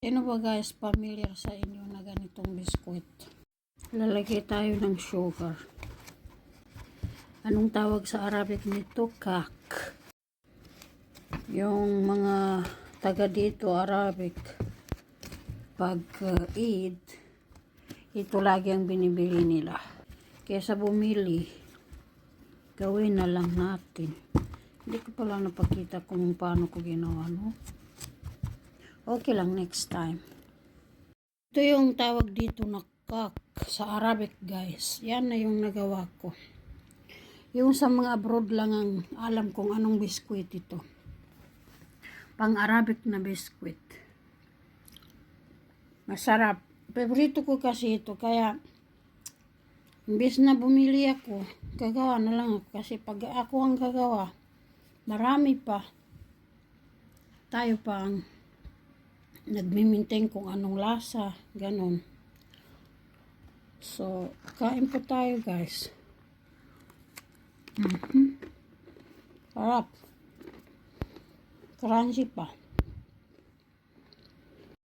Sino ba guys familiar sa inyo na ganitong biskuit? Lalagay tayo ng sugar. Anong tawag sa Arabic nito? Kak. Yung mga taga dito Arabic pag uh, Eid ito lagi ang binibili nila. Kesa bumili gawin na lang natin. Hindi ko pala napakita kung paano ko ginawa, no? Okay lang next time. Ito yung tawag dito na kak sa Arabic guys. Yan na yung nagawa ko. Yung sa mga abroad lang ang alam kung anong biskwit ito. Pang Arabic na biskwit. Masarap. Paborito ko kasi ito kaya imbes na bumili ako, gagawa na lang ako kasi pag ako ang gagawa, marami pa. Tayo pa ang nagmimintain kung anong lasa, ganon. So, kain po tayo guys. Mhm. Sarap. Crunchy pa.